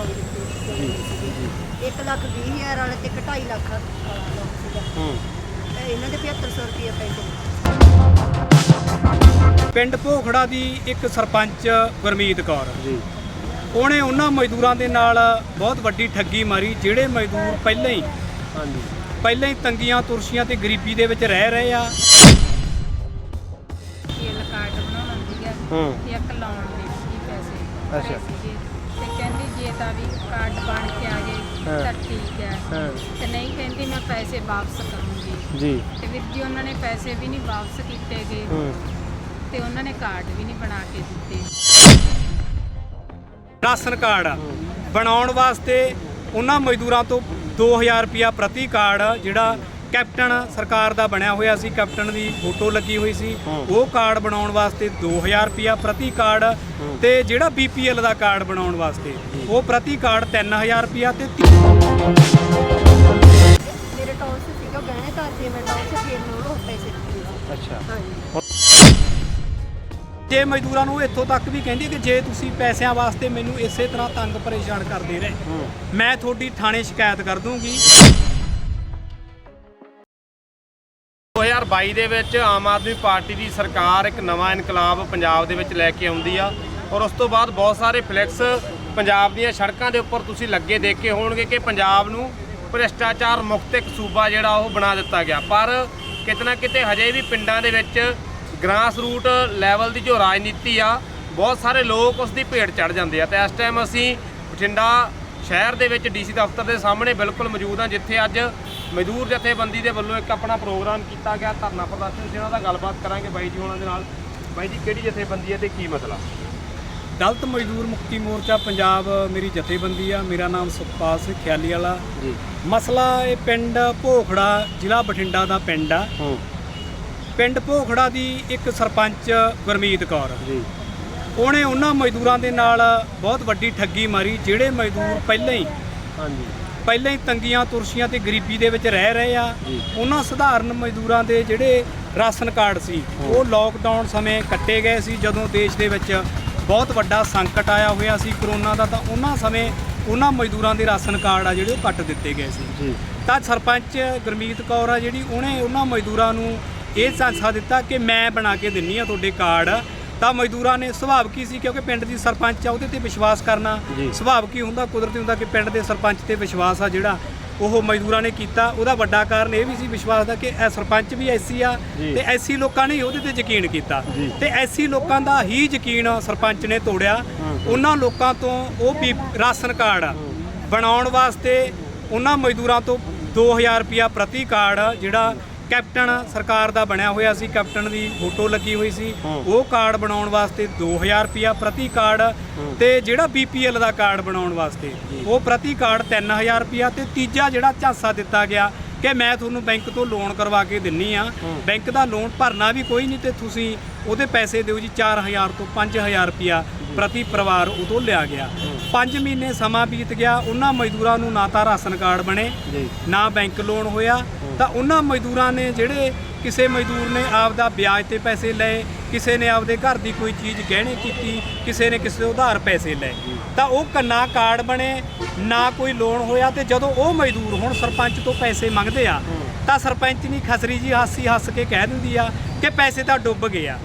Loan ਦਿੱਤੇ ਜੀ। ਸੀਗੇ। ਜੀ ਇੱਕ ਲੱਖ ਵੀਹ ਹਜ਼ਾਰ ਵਾਲੇ ਤੇ ਇੱਕ ਢਾਈ ਲੱਖ ਵਾਲਾ ਲੋਨ ਸੀਗਾ। ਹੂੰ। ਤੇ ਇਹਨਾਂ ਦੇ 7500 ਰੁਪਏ ਪੈਸੇ ਪਿੰਡ ਭੋਖੜਾ ਦੀ ਇੱਕ ਸਰਪੰਚ ਗੁਰਮੀਤ ਕੌਰ। ਜੀ। ਉਹਨੇ ਉਹਨਾਂ ਮਜ਼ਦੂਰਾਂ ਦੇ ਨਾਲ ਬਹੁਤ ਵੱਡੀ ਠੱਗੀ ਮਾਰੀ ਜਿਹੜੇ ਮਜ਼ਦੂਰ ਪਹਿਲਾਂ ਹੀ ਹਾਂਜੀ। ਪਹਿਲਾਂ ਹੀ ਤੰਗੀਆਂ ਤੁਰਸ਼ੀਆਂ ਤੇ ਗਰੀਬੀ ਦੇ ਵਿੱਚ ਰਹਿ ਰਹੇ ਆ। ਕੇਲ ਕਾਰਡ ਬਣਾਉਣਾ ਸੀਗਾ ਹੂੰ। ਤੇ ਇੱਕ ਲਾਉਣ ਦੇ ਸੀ ਪੈਸੇ ਅੱਛਾ। ਭਰੇ ਸੀਗੇ। ਤੇ ਕਹਿੰਦੀ ਜੇ ਤਾਂ ਵੀ ਕਾਰਡ ਬਣ ਕੇ ਆ ਗਏ ਹਾਂ। ਤਾਂ ਠੀਕ ਹੈ। ਹਾਂ। ਤੇ ਨਹੀਂ ਕਹਿੰਦੀ ਮੈਂ ਪੈਸੇ ਵਾਪਸ ਕਰੂੰਗੀ। ਜੀ। ਤੇ ਵੀਰ ਜੀ ਉਹਨਾਂ ਨੇ ਪੈਸੇ ਵੀ ਨਹੀਂ ਵਾਪਸ ਕੀਤੇ ਗਏ ਹੂੰ। ਤੇ ਉਹਨਾਂ ਨੇ ਕਾਰਡ ਵੀ ਨਹੀਂ ਬਣਾ ਕੇ ਦਿੱਤੇ। ਰਾਸ਼ਨ ਕਾਰਡ ਬਣਾਉਣ ਵਾਸਤੇ ਉਹਨਾਂ ਮਜ਼ਦੂਰਾਂ ਤੋਂ 2000 ਰੁਪਿਆ ਪ੍ਰਤੀ ਕਾਰਡ ਜਿਹੜਾ ਕੈਪਟਨ ਸਰਕਾਰ ਦਾ ਬਣਿਆ ਹੋਇਆ ਸੀ ਕੈਪਟਨ ਦੀ ਫੋਟੋ ਲੱਗੀ ਹੋਈ ਸੀ। ਉਹ ਕਾਰਡ ਬਣਾਉਣ ਵਾਸਤੇ 2000 ਰੁਪਿਆ ਪ੍ਰਤੀ ਕਾਰਡ। ਤੇ ਜਿਹੜਾ ਬੀਪੀਐਲ ਦਾ ਕਾਰਡ ਬਣਾਉਣ ਵਾਸਤੇ। ਉਹ ਪ੍ਰਤੀ ਕਾਰਡ 3000 ਰੁਪਿਆ ਤੇ ਤੀ- ਮੇਰੇ ਟੌਂਸ ਸੀਗਾ ਉਹ ਗਹਿਣੇ ਤਾਂ ਸੀ ਮੈਂ ਟੌਂਸ ਫਿਰ ਨੂੰ ਉਹ ਪੈਸੇ ਦਿੱਤੇ ਅੱਛਾ। ਹਾਂਜੀ। ਜੇ ਮਜ਼ਦੂਰਾਂ ਨੂੰ ਇੱਥੋਂ ਤੱਕ ਵੀ ਕਹਿੰਦੀ ਕਿ ਜੇ ਤੁਸੀਂ ਪੈਸਿਆਂ ਵਾਸਤੇ ਮੈਨੂੰ ਇਸੇ ਤਰ੍ਹਾਂ ਤੰਗ ਪਰੇਸ਼ਾਨ ਕਰਦੇ ਰਹੇ ਮੈਂ ਤੁਹਾਡੀ ਥਾਣੇ ਸ਼ਿਕਾਇਤ ਕਰ ਦੂੰਗੀ। 2022 ਦੇ ਵਿੱਚ ਆਮ ਆਦਮੀ ਪਾਰਟੀ ਦੀ ਸਰਕਾਰ ਇੱਕ ਨਵਾਂ ਇਨਕਲਾਬ ਪੰਜਾਬ ਦੇ ਵਿੱਚ ਲੈ ਕੇ ਆਉਂਦੀ ਆ ਔਰ ਉਸ ਤੋਂ ਬਾਅਦ ਬਹੁਤ ਸਾਰੇ ਫਲੈਕਸ ਪੰਜਾਬ ਦੀਆਂ ਸੜਕਾਂ ਦੇ ਉੱਪਰ ਤੁਸੀਂ ਲੱਗੇ ਦੇਖੇ ਹੋਣਗੇ ਕਿ ਪੰਜਾਬ ਨੂੰ ਭ੍ਰਿਸ਼ਟਾਚਾਰ ਮੁਕਤ ਇੱਕ ਸੂਬਾ ਜਿਹੜਾ ਉਹ ਬਣਾ ਦਿੱਤਾ ਗਿਆ। ਪਰ ਕਿਤੇ ਨਾ ਕਿਤੇ ਹਜੇ ਵੀ ਪਿੰਡਾਂ ਦੇ ਵਿੱਚ ਗ੍ਰਾਸ ਰੂਟ ਲੈਵਲ ਦੀ ਜੋ ਰਾਜਨੀਤੀ ਆ, ਬਹੁਤ ਸਾਰੇ ਲੋਕ ਉਸ ਦੀ ਭੇਟ ਚੜ ਜਾਂਦੇ ਆ। ਤੇ ਇਸ ਟਾਈਮ ਅਸੀਂ ਬਠਿੰਡਾ ਸ਼ਹਿਰ ਦੇ ਵਿੱਚ ਡੀਸੀ ਦਫ਼ਤਰ ਦੇ ਸਾਹਮਣੇ ਬਿਲਕੁਲ ਮੌਜੂਦ ਹਾਂ ਜਿੱਥੇ ਅੱਜ ਮਜ਼ਦੂਰ ਜਥੇਬੰਦੀ ਦੇ ਵੱਲੋਂ ਇੱਕ ਆਪਣਾ ਪ੍ਰੋਗਰਾਮ ਕੀਤਾ ਗਿਆ। ਧਰਨਾ ਪ੍ਰਦਰਸ਼ਨ ਸੀ ਉਹਨਾਂ ਦਾ ਗੱਲਬਾਤ ਕਰਾਂਗੇ ਬਾਈ ਜੀ ਉਹਨਾਂ ਦੇ ਨਾਲ। ਬਾਈ ਜੀ ਕਿਹੜੀ ਜਥੇਬੰਦੀ ਹੈ ਤੇ ਕੀ ਮਸਲਾ? ਦਲਿਤ ਮਜ਼ਦੂਰ ਮੁਕਤੀ ਮੋਰਚਾ ਪੰਜਾਬ ਮੇਰੀ ਜਥੇਬੰਦੀ ਆ ਮੇਰਾ ਨਾਮ ਸੁਖਪਾਲ ਸਿੰਘ ਖਿਆਲੀ ਵਾਲਾ ਜੀ। ਮਸਲਾ ਇਹ ਪਿੰਡ ਭੋਖੜਾ ਜ਼ਿਲ੍ਹਾ ਬਠਿੰਡਾ ਦਾ ਪਿੰਡ ਆ। ਹੂੰ। ਪਿੰਡ ਭੋਖੜਾ ਦੀ ਇੱਕ ਸਰਪੰਚ ਗੁਰਮੀਤ ਕੌਰ। ਜੀ। ਉਹਨੇ ਉਹਨਾਂ ਮਜ਼ਦੂਰਾਂ ਦੇ ਨਾਲ ਬਹੁਤ ਵੱਡੀ ਠੱਗੀ ਮਾਰੀ ਜਿਹੜੇ ਮਜ਼ਦੂਰ ਪਹਿਲਾਂ ਹੀ ਹਾਂਜੀ। ਪਹਿਲਾਂ ਹੀ ਤੰਗੀਆਂ ਤੁਰਸ਼ੀਆਂ ਤੇ ਗਰੀਬੀ ਦੇ ਵਿੱਚ ਰਹਿ ਰਹੇ ਆ। ਉਹਨਾਂ ਸਧਾਰਨ ਮਜ਼ਦੂਰਾਂ ਦੇ ਜਿਹੜੇ ਰਾਸ਼ਨ ਕਾਰਡ ਸੀ ਉਹ ਲੋਕਡਾਊਨ ਸਮੇਂ ਕੱਟੇ ਗਏ ਸੀ ਜਦੋਂ ਦੇਸ਼ ਦੇ ਵਿੱਚ ਬਹੁਤ ਵੱਡਾ ਸੰਕਟ ਆਇਆ ਹੋਇਆ ਸੀ ਕਰੋਨਾ ਦਾ ਤਾਂ ਉਹਨਾਂ ਸਮੇਂ ਉਹਨਾਂ ਮਜ਼ਦੂਰਾਂ ਦੇ ਰਾਸ਼ਨ ਕਾਰਡ ਆ ਜਿਹੜੇ ਉਹ ਕੱਟ ਦਿੱਤੇ ਗਏ ਸੀ। ਤਾਂ ਸਰਪੰਚ ਗੁਰਮੀਤ ਕੌਰ ਆ ਜਿਹੜੀ ਉਹਨੇ ਉਹਨਾਂ ਮਜ਼ਦੂਰਾਂ ਨੂੰ ਇਹ ਸੰਸਾ ਦਿੱਤਾ ਕਿ ਮੈਂ ਬਣਾ ਕੇ ਦਿੰਨੀ ਆ ਤੁਹਾਡੇ ਕਾਰਡ ਤਾਂ ਮਜ਼ਦੂਰਾਂ ਨੇ ਸੁਭਾਵ ਕੀ ਸੀ? ਕਿਉਂਕਿ ਪਿੰਡ ਦੀ ਸਰਪੰਚ ਆ ਉਹਦੇ ਤੇ ਵਿਸ਼ਵਾਸ ਕਰਨਾ। ਸੁਭਾਵ ਕੀ ਹੁੰਦਾ? ਕੁਦਰਤੀ ਹੁੰਦਾ ਕਿ ਪਿੰਡ ਦੇ ਸਰਪੰਚ ਤੇ ਵਿਸ਼ਵਾਸ ਆ ਜਿਹੜਾ ਉਹ ਮਜ਼ਦੂਰਾਂ ਨੇ ਕੀਤਾ। ਉਹਦਾ ਵੱਡਾ ਕਾਰਨ ਇਹ ਵੀ ਸੀ ਵਿਸ਼ਵਾਸ ਦਾ ਕਿ ਇਹ ਸਰਪੰਚ ਵੀ ਐਸੀ ਆ। ਤੇ ਐਸੀ ਲੋਕਾਂ ਨੇ ਉਹਦੇ ਤੇ ਯਕੀਨ ਕੀਤਾ। ਤੇ ਐਸੀ ਲੋਕਾਂ ਦਾ ਹੀ ਯਕੀਨ ਸਰਪੰਚ ਨੇ ਤੋੜਿਆ। ਉਹਨਾਂ ਲੋਕਾਂ ਤੋਂ ਉਹ ਵੀ ਰਾਸ਼ਨ ਕਾਰਡ ਬਣਾਉਣ ਵਾਸਤੇ ਉਹਨਾਂ ਮਜ਼ਦੂਰਾਂ ਤੋਂ 2000 ਰੁਪਿਆ ਪ੍ਰਤੀ ਕਾਰਡ ਜਿਹੜਾ ਕੈਪਟਨ ਸਰਕਾਰ ਦਾ ਬਣਿਆ ਹੋਇਆ ਸੀ ਕੈਪਟਨ ਦੀ ਫੋਟੋ ਲੱਗੀ ਹੋਈ ਸੀ। ਉਹ ਕਾਰਡ ਬਣਾਉਣ ਵਾਸਤੇ 2000 ਰੁਪਿਆ ਪ੍ਰਤੀ ਕਾਰਡ ਤੇ ਜਿਹੜਾ ਬੀਪੀਐਲ ਦਾ ਕਾਰਡ ਬਣਾਉਣ ਵਾਸਤੇ ਉਹ ਪ੍ਰਤੀ ਕਾਰਡ 3000 ਰੁਪਿਆ ਤੇ ਤੀਜਾ ਜਿਹੜਾ ਝਾਂਸਾ ਦਿੱਤਾ ਗਿਆ ਕਿ ਮੈਂ ਤੁਹਾਨੂੰ ਬੈਂਕ ਤੋਂ ਲੋਨ ਕਰਵਾ ਕੇ ਦਿੰਨੀ ਆ। ਬੈਂਕ ਦਾ ਲੋਨ ਭਰਨਾ ਵੀ ਕੋਈ ਨਹੀਂ ਤੇ ਤੁਸੀਂ ਉਹਦੇ ਪੈਸੇ ਦਿਓ ਜੀ 4000 ਤੋਂ 5000 ਰੁਪਿਆ ਪ੍ਰਤੀ ਪਰਿਵਾਰ ਉਦੋਂ ਲਿਆ ਗਿਆ। 5 ਮਹੀਨੇ ਸਮਾਂ ਬੀਤ ਗਿਆ ਉਹਨਾਂ ਮਜ਼ਦੂਰਾਂ ਨੂੰ ਨਾ ਤਾਂ ਰਾਸ਼ਨ ਕਾਰਡ ਬਣੇ ਨਾ ਬੈਂਕ ਲੋਨ ਹੋਇਆ ਤਾਂ ਉਹਨਾਂ ਮਜ਼ਦੂਰਾਂ ਨੇ ਜਿਹੜੇ ਕਿਸੇ ਮਜ਼ਦੂਰ ਨੇ ਆਪਦਾ ਵਿਆਜ ਤੇ ਪੈਸੇ ਲਏ, ਕਿਸੇ ਨੇ ਆਪਦੇ ਘਰ ਦੀ ਕੋਈ ਚੀਜ਼ ਗਹਿਣੇ ਕੀਤੀ, ਕਿਸੇ ਨੇ ਕਿਸੇ ਤੋਂ ਉਧਾਰ ਪੈਸੇ ਲਏ। ਤਾਂ ਉਹ ਨਾ ਕਾਰਡ ਬਣੇ, ਨਾ ਕੋਈ ਲੋਨ ਹੋਇਆ ਤੇ ਜਦੋਂ ਉਹ ਮਜ਼ਦੂਰ ਹੁਣ ਸਰਪੰਚ ਤੋਂ ਪੈਸੇ ਮੰਗਦੇ ਆ, ਤਾਂ ਸਰਪੰਚ ਨਹੀਂ ਖਸਰੀ ਜੀ ਹਾਸੀ ਹੱਸ ਕੇ ਕਹਿ ਦਿੰਦੀ ਆ ਕਿ ਪੈਸੇ ਤਾਂ ਡੁੱਬ ਗਏ ਆ।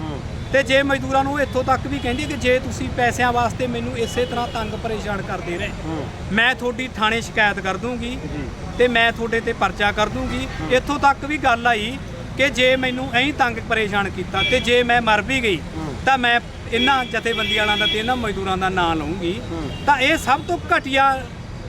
ਤੇ ਜੇ ਮਜ਼ਦੂਰਾਂ ਨੂੰ ਇੱਥੋਂ ਤੱਕ ਵੀ ਕਹਿੰਦੀ ਕਿ ਜੇ ਤੁਸੀਂ ਪੈਸਿਆਂ ਵਾਸਤੇ ਮੈਨੂੰ ਇਸੇ ਤਰ੍ਹਾਂ ਤੰਗ ਪਰੇਸ਼ਾਨ ਕਰਦੇ ਰਹੇ, ਮੈਂ ਤੁਹਾਡੀ ਥਾਣੇ ਸ਼ਿਕਾਇਤ ਕਰ ਦੂੰਗੀ। ਤੇ ਮੈਂ ਤੁਹਾਡੇ ਤੇ ਪਰਚਾ ਕਰ ਦੂੰਗੀ। ਇੱਥੋਂ ਤੱਕ ਵੀ ਗੱਲ ਆਈ ਕਿ ਜੇ ਮੈਨੂੰ ਐਂ ਤੰਗ ਪਰੇਸ਼ਾਨ ਕੀਤਾ ਤੇ ਜੇ ਮੈਂ ਮਰ ਵੀ ਗਈ, ਤਾਂ ਮੈਂ ਇਹਨਾਂ ਜਥੇਬੰਦੀਆਂ ਵਾਲਾਂ ਦਾ ਤੇ ਇਹਨਾਂ ਮਜ਼ਦੂਰਾਂ ਦਾ ਨਾਂ ਲਵਾਂਗੀ ਤਾਂ ਇਹ ਸਭ ਤੋਂ ਘਟੀਆ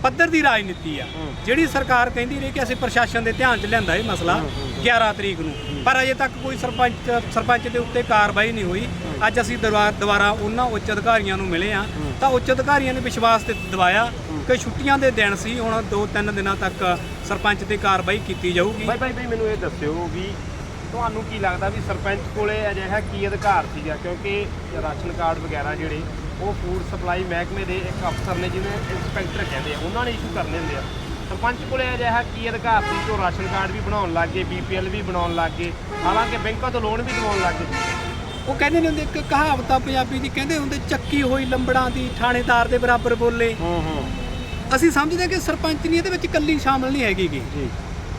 ਪੱਧਰ ਦੀ ਰਾਜਨੀਤੀ ਆ। ਜਿਹੜੀ ਸਰਕਾਰ ਕਹਿੰਦੀ ਰਹੀ ਕਿ ਅਸੀਂ ਪ੍ਰਸ਼ਾਸਨ ਦੇ ਧਿਆਨ 'ਚ ਲਿਆਂਦਾ ਇਹ ਮਸਲਾ 11 ਤਰੀਕ ਨੂੰ। ਪਰ ਅਜੇ ਤੱਕ ਕੋਈ ਸਰਪੰਚ ਸਰਪੰਚ ਦੇ ਉੱਤੇ ਕਾਰਵਾਈ ਨਹੀਂ ਹੋਈ। ਅੱਜ ਅਸੀਂ ਦੁਬਾਰਾ ਦੁਬਾਰਾ ਉਹਨਾਂ ਉੱਚ ਅਧਿਕਾਰੀਆਂ ਨੂੰ ਮਿਲੇ ਆ ਤਾਂ ਉੱਚ ਅਧਿਕਾਰੀਆਂ ਨੇ ਵਿਸ਼ਵਾਸ ਤੇ ਦਿਵਾਇਆ ਕਿ ਛੁੱਟੀਆਂ ਦੇ ਦਿਨ ਸੀ ਹੁਣ 2-3 ਦਿਨਾਂ ਤੱਕ ਸਰਪੰਚ ਤੇ ਕਾਰਵਾਈ ਕੀਤੀ ਜਾਊਗੀ। ਬਾਈ ਬਾਈ ਬਾਈ ਮੈਨੂੰ ਇਹ ਦੱਸਿਓ ਵੀ ਤੁਹਾਨੂੰ ਕੀ ਲੱਗਦਾ ਵੀ ਸਰਪੰਚ ਕੋਲੇ ਅਜਿਹਾ ਕੀ ਅਧਿਕਾਰ ਸੀਗਾ? ਕਿਉਂਕਿ ਰਾਸ਼ਨ ਕਾਰਡ ਵਗੈਰਾ ਜਿਹੜੇ ਉਹ ਫੂਡ ਸਪਲਾਈ ਮਹਿਕਮੇ ਦੇ ਇੱਕ ਅਫਸਰ ਨੇ ਜਿਹਨੇ ਇੰਸਪੈਕਟਰ ਕਹਿੰਦੇ ਆ ਉਹਨਾਂ ਨੇ ਇਸ਼ੂ ਕਰਨੇ ਹੁੰਦੇ ਆ। ਸਰਪੰਚ ਕੋਲੇ ਅਜਿਹਾ ਕੀ ਅਧਿਕਾਰ ਸੀ ਕਿ ਉਹ ਰਾਸ਼ਨ ਕਾਰਡ ਵੀ ਬਣਾਉਣ ਲੱਗ ਗਏ ਬੀਪੀਐਲ ਵੀ ਬਣਾਉਣ ਲੱਗ ਗਏ ਹਾਲਾਂਕਿ ਬੈਂਕਾਂ ਤੋਂ ਲੋਨ ਵੀ ਦਿਵਾਉਣ ਲੱਗ ਗਏ। ਉਹ ਕਹਿੰਦੇ ਨੇ ਹੁੰਦੇ ਇੱਕ ਕਹਾਵਤ ਆ ਪੰਜਾਬੀ ਦੀ ਕਹਿੰਦੇ ਹੁੰਦੇ ਚੱਕੀ ਹੋਈ ਲੰਬੜਾਂ ਦੀ ਥਾਣੇਦਾਰ ਦੇ ਬਰਾਬਰ ਬੋਲੇ। ਹੂੰ ਹੂੰ। ਅਸੀਂ ਸਮਝਦੇ ਹਾਂ ਕਿ ਸਰਪੰਚਨੀ ਇਹਦੇ ਵਿੱਚ ਇਕੱਲੀ ਸ਼ਾਮਲ ਨਹੀਂ ਹੈਗੀ ਗੀ। ਜੀ।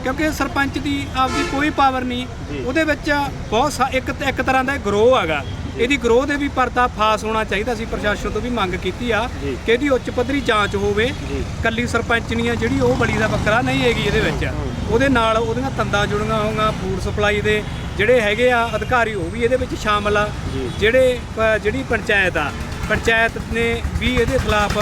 ਕਿਉਂਕਿ ਸਰਪੰਚ ਦੀ ਆਪਦੀ ਕੋਈ ਪਾਵਰ ਨਹੀਂ। ਉਹਦੇ ਵਿੱਚ ਬਹੁਤ ਸਾ- ਇੱਕ ਇੱਕ ਤਰ੍ਹਾਂ ਦਾ ਗਰੋਹ ਹੈਗਾ। ਇਹਦੀ ਗਰੋਹ ਦੇ ਵੀ ਪਰਦਾ ਫਾਸ ਹੋਣਾ ਚਾਹੀਦਾ ਸੀ ਪ੍ਰਸ਼ਾਸਨ ਤੋਂ ਵੀ ਮੰਗ ਕੀਤੀ ਆ ਜੀ। ਕਿ ਇਹਦੀ ਉੱਚ ਪੱਧਰੀ ਜਾਂਚ ਹੋਵੇ। ਜੀ। ਕੱਲੀ ਸਰਪੰਚਨੀ ਆ ਜਿਹੜੀ ਉਹ ਬਲੀ ਦਾ ਬੱਕਰਾ ਨਹੀਂ ਹੈਗੀ ਇਹਦੇ ਵਿੱਚ। ਉਹਦੇ ਨਾਲ ਉਹਦੀਆਂ ਤੰਦਾਂ ਜੁੜੀਆਂ ਹੋਈਆਂ ਫੂਡ ਸਪਲਾਈ ਦੇ ਜਿਹੜੇ ਹੈਗੇ ਆ ਅਧਿਕਾਰੀ ਉਹ ਵੀ ਇਹਦੇ ਵਿੱਚ ਸ਼ਾਮਲ ਆ। ਜੀ। ਜਿਹੜੇ ਪ- ਜਿਹੜੀ ਪੰਚਾਇਤ ਆ ਪੰਚਾਇਤ ਨੇ ਵੀ ਇਹਦੇ ਖਿਲਾਫ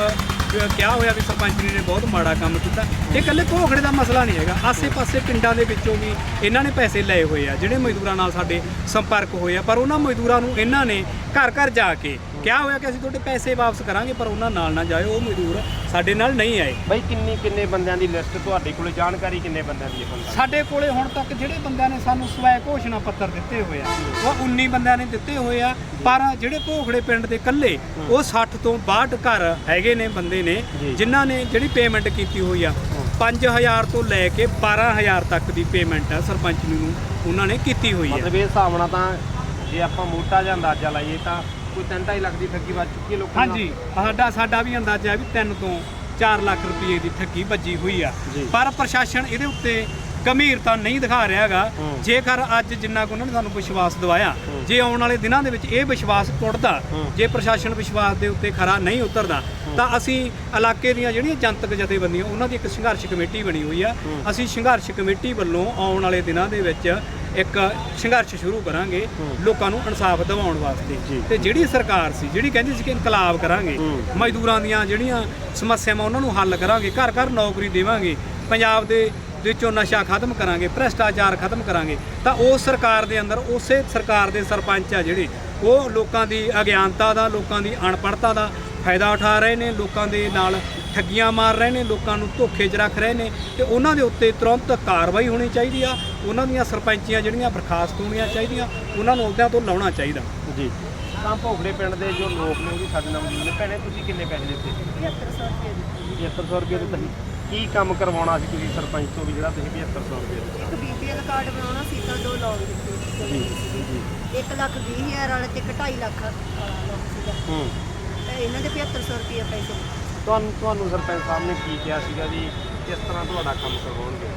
ਕਿਹਾ ਹੋਇਆ ਵੀ ਸਰਪੰਚ ਜੀ ਨੇ ਬਹੁਤ ਮਾੜਾ ਕੰਮ ਕੀਤਾ। ਇਹ ਇਕੱਲੇ ਘੋਖੜੇ ਦਾ ਮਸਲਾ ਨਹੀਂ ਹੈਗਾ। ਆਸੇ-ਪਾਸੇ ਪਿੰਡਾਂ ਦੇ ਵਿੱਚੋਂ ਵੀ ਇਹਨਾਂ ਨੇ ਪੈਸੇ ਲਏ ਹੋਏ ਆ, ਜਿਹੜੇ ਮਜ਼ਦੂਰਾਂ ਨਾਲ ਸਾਡੇ ਸੰਪਰਕ ਹੋਏ ਆ, ਪਰ ਉਹਨਾਂ ਮਜ਼ਦੂਰਾਂ ਨੂੰ ਇਹਨਾਂ ਨੇ ਘਰ ਘਰ ਜਾ ਕੇ ਕਿਹਾ ਹੋਇਆ ਕਿ ਅਸੀਂ ਤੁਹਾਡੇ ਪੈਸੇ ਵਾਪਸ ਕਰਾਂਗੇ ਪਰ ਉਹਨਾਂ ਨਾਲ ਨਾ ਜਾਇਓ ਉਹ ਮਜ਼ਦੂਰ ਸਾਡੇ ਨਾਲ ਨਹੀਂ ਆਏ। ਬਾਈ ਕਿੰਨੀ ਕਿੰਨੇ ਬੰਦਿਆਂ ਦੀ ਲਿਸਟ ਤੁਹਾਡੇ ਕੋਲ? ਜਾਣਕਾਰੀ ਕਿੰਨੇ ਬੰਦਿਆਂ ਦੀ ਹੈ ਬੰਦਾ ਸਾਡੇ ਕੋਲੇ ਹੁਣ ਤੱਕ ਜਿਹੜੇ ਬੰਦਿਆਂ ਨੇ ਸਾਨੂੰ ਸਵੈ ਘੋਸ਼ਣਾ ਪੱਤਰ ਦਿੱਤੇ ਹੋਏ ਆ ਉਹ 19 ਬੰਦਿਆਂ ਨੇ ਦਿੱਤੇ ਹੋਏ ਆ ਪਰ ਜਿਹੜੇ ਭੋਖੜੇ ਪਿੰਡ ਦੇ ਇਕੱਲੇ ਉਹ 60 ਤੋਂ 62 ਘਰ ਹੈਗੇ ਨੇ ਬੰਦੇ ਨੇ। ਜਿਨ੍ਹਾਂ ਨੇ ਜਿਹੜੀ ਪੇਮੈਂਟ ਕੀਤੀ ਹੋਈ ਆ 5000 ਤੋਂ ਲੈ ਕੇ 12000 ਤੱਕ ਦੀ ਪੇਮੈਂਟ ਆ ਸਰਪੰਚ ਨੂੰ ਉਹਨਾਂ ਨੇ ਕੀਤੀ ਹੋਈ ਆ। ਮਤਲਬ ਇਹ ਹਿਸਾਬ ਨਾਲ ਤਾਂ ਜੇ ਆਪਾਂ ਮੋਟਾ ਜਿਹਾ ਅੰਦਾਜ਼ਾ ਲਾਈਏ ਤਾਂ ਕੋਈ 3.5 ਲੱਖ ਦੀ ਠੱਗੀ ਵੱਜ ਚੁੱਕੀ ਹੈ ਲੋਕਾਂ ਨਾਲ। ਹਾਂਜੀ ਸਾਡਾ ਸਾਡਾ ਵੀ ਅੰਦਾਜ਼ਾ ਹੈ ਵੀ 3 ਤੋਂ 4 ਲੱਖ ਰੁਪਏ ਦੀ ਠੱਗੀ ਵੱਜੀ ਹੋਈ ਆ। ਜੀ। ਪਰ ਪ੍ਰਸ਼ਾਸਨ ਇਹਦੇ ਉੱਤੇ ਗੰਭੀਰਤਾ ਨਹੀਂ ਦਿਖਾ ਰਿਹਾ ਹੈਗਾ। ਹੂੰ। ਜੇਕਰ ਅੱਜ ਜਿੰਨਾ ਕੁ ਉਹਨਾਂ ਨੇ ਸਾਨੂੰ ਵਿਸ਼ਵਾਸ ਦਿਵਾਇਆ ਜੇ ਆਉਣ ਵਾਲੇ ਦਿਨਾਂ ਦੇ ਵਿੱਚ ਇਹ ਵਿਸ਼ਵਾਸ ਟੁੱਟਦਾ ਹੂੰ। ਜੇ ਪ੍ਰਸ਼ਾਸਨ ਵਿਸ਼ਵਾਸ ਦੇ ਉੱਤੇ ਖਰਾ ਨਹੀਂ ਉਤਰਦਾ ਤਾਂ ਅਸੀਂ ਇਲਾਕੇ ਦੀਆਂ ਜਿਹੜੀਆਂ ਜਨਤਕ ਜਥੇਬੰਦੀਆਂ ਉਹਨਾਂ ਦੀ ਇੱਕ ਸੰਘਰਸ਼ ਕਮੇਟੀ ਬਣੀ ਹੋਈ ਆ। ਅਸੀਂ ਸੰਘਰਸ਼ ਕਮੇਟੀ ਵੱਲੋਂ ਆਉਣ ਵਾਲੇ ਦਿਨਾਂ ਦੇ ਵਿੱਚ ਇੱਕ ਸੰਘਰਸ਼ ਸ਼ੁਰੂ ਕਰਾਂਗੇ ਲੋਕਾਂ ਨੂੰ ਇਨਸਾਫ ਦਿਵਾਉਣ। ਵਾਸਤੇ ਤੇ ਜਿਹੜੀ ਸਰਕਾਰ ਸੀ ਜਿਹੜੀ ਕਹਿੰਦੀ ਸੀ ਕਿ ਇਨਕਲਾਬ ਕਰਾਂਗੇ। ਮਜ਼ਦੂਰਾਂ ਦੀਆਂ ਜਿਹੜੀਆਂ ਸਮੱਸਿਆਵਾਂ ਉਹਨਾਂ ਨੂੰ ਹੱਲ ਕਰਾਂਗੇ ਘਰ ਘਰ ਨੌਕਰੀ ਦੇਵਾਂਗੇ ਪੰਜਾਬ ਦੇ ਵਿੱਚੋਂ ਨਸ਼ਾ ਖਤਮ ਕਰਾਂਗੇ ਭ੍ਰਸ਼ਟਾਚਾਰ ਖਤਮ ਕਰਾਂਗੇ ਤਾਂ ਉਸ ਸਰਕਾਰ ਦੇ ਅੰਦਰ ਉਸੇ ਸਰਕਾਰ ਦੇ ਸਰਪੰਚ ਆ ਜਿਹੜੇ ਉਹ ਲੋਕਾਂ ਦੀ ਅਗਿਆਨਤਾ ਦਾ ਲੋਕਾਂ ਦੀ ਅਣਪੜ੍ਹਤਾ ਦਾ ਫਾਇਦਾ ਉਠਾ ਰਹੇ ਨੇ ਲੋਕਾਂ ਦੇ ਨਾਲ ਠੱਗੀਆਂ ਮਾਰ ਰਹੇ ਨੇ ਲੋਕਾਂ ਨੂੰ ਧੋਖੇ 'ਚ ਰੱਖ ਰਹੇ ਨੇ ਤੇ ਉਹਨਾਂ ਦੇ ਉੱਤੇ ਤੁਰੰਤ ਕਾਰਵਾਈ ਹੋਣੀ ਚਾਹੀਦੀ ਆ। ਉਹਨਾਂ ਦੀਆਂ ਸਰਪੰਚੀਆਂ ਜਿਹੜੀਆਂ ਬਰਖਾਸਤ ਹੋਣੀਆਂ ਚਾਹੀਦੀਆਂ ਉਹਨਾਂ ਨੂੰ ਅਹੁਦਿਆਂ ਤੋਂ ਲਾਉਣਾ ਚਾਹੀਦਾ। ਜੀ। ਤਾਂ ਭੋਗੜੇ ਪਿੰਡ ਦੇ ਜੋ ਲੋਕ ਨੇ ਉਹ ਵੀ ਸਾਡੇ ਨਾਲ ਮੌਜੂਦ ਨੇ। ਭੈਣੇ ਤੁਸੀਂ ਕਿੰਨੇ ਪੈਸੇ ਦਿੱਤੇ 7500 ਰੁਪਏ ਦਿੱਤੇ 7500 ਰੁਪਏ ਦਿੱਤਾ ਕੀ ਕੰਮ ਕਰਵਾਉਣਾ ਸੀ ਤੁਸੀਂ ਸਰਪੰਚ ਤੋਂ ਵੀ ਜਿਹੜਾ ਤੁਸੀਂ 7500 ਰੁਪਏ ਦਿੱਤੇ? ਇੱਕ ਬੀਪੀਐਲ ਕਾਰਡ ਬਣਾਉਣਾ ਸੀ ਤਾਂ ਦੋ ਲੋਨ ਦਿੱਤੇ ਜੀ ਜੀ 1 ਲੱਖ 20 ਹਜ਼ਾਰ ਵਾਲਾ ਤੇ 2.5 ਲੱਖ ਵਾਲਾ ਲੋਨ ਸੀਗਾ। ਹੂੰ। ਤੇ ਇਹਨਾਂ ਦੇ 7500 ਰੁਪਏ ਪੈਸੇ। ਤੁਹਾਨੂੰ ਤੁਹਾਨੂੰ ਸਰਪੰਚ ਸਾਹਿਬ ਨੇ ਕੀ ਕਿਹਾ ਸੀਗਾ ਜੀ? ਕਿਸ ਤਰ੍ਹਾਂ ਤੁਹਾਡਾ ਕੰਮ ਕਰਵਾਉਣਗੇ?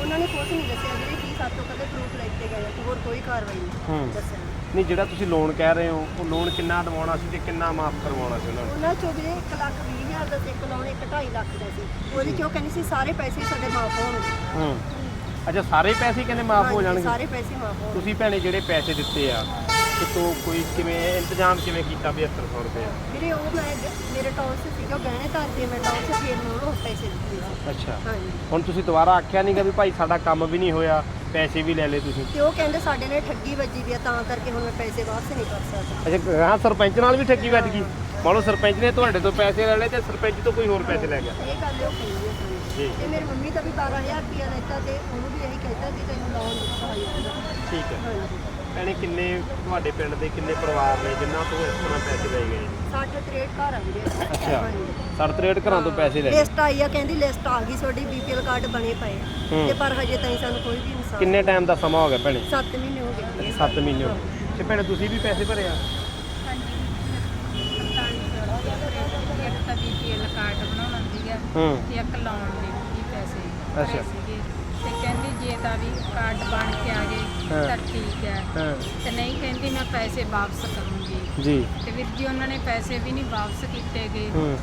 ਉਹਨਾਂ ਨੇ ਕੁਝ ਨਹੀਂ ਦੱਸਿਆ ਜਿਹੜੇ ਕੀ ਸਾਤੋਂ ਕਦੇ ਪ੍ਰੂਫ ਲੈ ਕੇ ਗਏ ਤੇ ਹੋਰ ਕੋਈ ਕਾਰਵਾਈ ਹੂੰ। ਨਹੀਂ ਦੱਸਿਆ। ਨਹੀਂ ਜਿਹੜਾ ਤੁਸੀਂ ਲੋਨ ਕਹਿ ਰਹੇ ਹੋ ਉਹ ਲੋਨ ਕਿੰਨਾ ਦਿਵਾਉਣਾ ਸੀ ਤੇ ਕਿੰਨਾ ਮਾਫ ਕਰਵਾਉਣਾ ਸੀ ਉਹਨਾਂ ਨੂੰ? ਉਹਨਾਂ ਚੋਂ ਜਿਹੜੇ 1 ਲੱਖ 20 ਹਜ਼ਾਰ ਦਾ ਤੇ ਇੱਕ ਲੋਨ 1.5 ਲੱਖ ਦਾ ਸੀ। ਉਹਦੇ ਚੋਂ ਕਹਿੰਦੀ ਸੀ ਸਾਰੇ ਪੈਸੇ ਸਾਡੇ ਮਾਫ ਹੋਣਗੇ। ਹੂੰ। ਅੱਛਾ ਸਾਰੇ ਪੈਸੇ ਕਹਿੰਦੇ ਮਾਫ ਹੋ ਹਾਂਜੀ, ਜਾਣਗੇ? ਸਾਰੇ ਪੈਸੇ ਮਾਫ ਹੋਣਗੇ। ਤੁਸੀਂ ਭੈਣੇ ਜਿਹੜੇ ਪੈਸੇ ਦਿੱਤੇ ਆ ਕਿਤੋਂ ਕੋਈ ਕਿਵੇਂ ਇੰਤਜ਼ਾਮ ਕਿਵੇਂ ਕੀਤਾ 7200 ਰੁਪਏ ਵੀਰੇ ਉਹ ਮੈਂ ਮੇਰੇ ਟੌਸ ਸੀਗਾ ਉਹ ਗਹਿਣੇ ਧਰ ਕੇ ਮੈਂ ਟੌਸ ਫੇਰ ਨੂੰ ਉਹ ਪੈਸੇ ਦਿੱਤੇ। ਸੀ ਅੱਛਾ। ਹਾਂਜੀ। ਹੁਣ ਤੁਸੀਂ ਦੁਬਾਰਾ ਆਖਿਆ ਨਹੀਂਗਾ ਵੀ ਭਾਈ ਸਾਡਾ ਕੰਮ ਵੀ ਨਹੀਂ ਹੋਇਆ ਪੈਸੇ ਵੀ ਲੈ ਲਏ ਤੁਸੀਂ। ਤੇ ਉਹ ਕਹਿੰਦੇ ਸਾਡੇ ਨਾਲ ਠੱਗੀ ਵੱਜੀ ਵੀ ਆ ਤਾਂ ਕਰਕੇ ਹੁਣ ਮੈਂ ਪੈਸੇ ਵਾਪਸ ਨਹੀਂ ਕਰ ਸਕਦਾ। ਅੱਛਾ ਹਾਂ ਸਰਪੰਚ ਨਾਲ ਵੀ ਠੱਗੀ ਵੱਜ ਗਈ। ਮੰਨ ਲਓ ਸਰਪੰਚ ਨੇ ਤੁਹਾਡੇ ਤੋਂ ਪੈਸੇ ਲੈ ਲਏ ਤੇ ਸਰਪੰਚ ਤੋਂ ਕੋਈ ਹੋਰ ਪੈਸੇ ਲੈ ਗਿਆ। ਇਹ ਗੱਲ ਉਹ ਕਹਿੰਦੀ ਹੈ ਜੀ। ਤੇ ਮੇਰੀ ਮੰਮੀ ਦਾ ਵੀ 12000 ਰੁਪਇਆ ਲੈਤਾ ਤੇ ਉਹਨੂੰ ਵੀ ਇਹੀ ਕਹਿਤਾ ਕਿ ਤੈਨੂੰ ਲੋਨ ਦਿੱਤਾ ਹੋਇਆ ਠੀਕ ਹੈ। ਹਾਂਜੀ। ਭੈਣੇ ਕਿੰਨੇ ਤੁਹਾਡੇ ਪਿੰਡ ਦੇ ਕਿੰਨੇ ਪਰਿਵਾਰ ਨੇ? ਜਿਨ੍ਹਾਂ ਤੋਂ ਇਸ ਤਰ੍ਹਾਂ ਪੈਸੇ ਲਏ ਗਏ 60 63 ਘਰ ਆ ਵੀਰੇ। ਅੱਛਾ। ਹਾਂਜੀ। 63 ਘਰਾਂ ਤੋਂ ਪੈਸੇ ਲੈ ਲਏ ਲਿਸਟ ਆਈ ਆ ਕਹਿੰਦੀ ਲਿਸਟ ਆ ਗਈ ਤੁਹਾਡੀ ਬੀਪੀਐਲ ਕਾਰਡ ਬਣੇ ਪਏ ਆ। ਤੇ ਪਰ ਹਜੇ ਤਾਈਂ ਸਾਨੂੰ ਕੋਈ ਵੀ ਇਨਸਾਫ ਕਿੰਨੇ ਟਾਈਮ ਦਾ ਸਮਾਂ ਹੋ ਗਿਆ ਭੈਣੇ? 7 ਮਹੀਨੇ ਹੋ ਗਏ। 7 ਮਹੀਨੇ ਹੋ ਗਏ। ਤੇ ਭੈਣੇ ਤੁਸੀਂ ਵੀ ਪੈਸੇ ਭਰੇ ਆ? ਹਾਂਜੀ। ਇੱਕ ਤਾਂ ਬੀਪੀਐਲ ਕਾਰਡ ਬਣਾਉਣਾ ਸੀਗਾ ਹੂੰ। ਤੇ ਇੱਕ ਲਾਉਣ ਦੇ ਵੀ ਪੈਸੇ। ਅੱਛਾ। ਜੇ ਤਾਂ ਵੀ ਕਾਰਡ ਬਣ ਕੇ ਆ ਗਏ। ਤਾਂ ਠੀਕ ਹੈ। ਤੇ ਨਹੀਂ ਕਹਿੰਦੀ ਮੈਂ ਪੈਸੇ ਵਾਪਸ ਕਰੂੰਗੀ। ਜੀ। ਤੇ ਵੀਰ ਜੀ ਉਹਨਾਂ ਨੇ ਪੈਸੇ ਵੀ ਨਹੀਂ ਵਾਪਸ ਕੀਤੇ ਗਏ।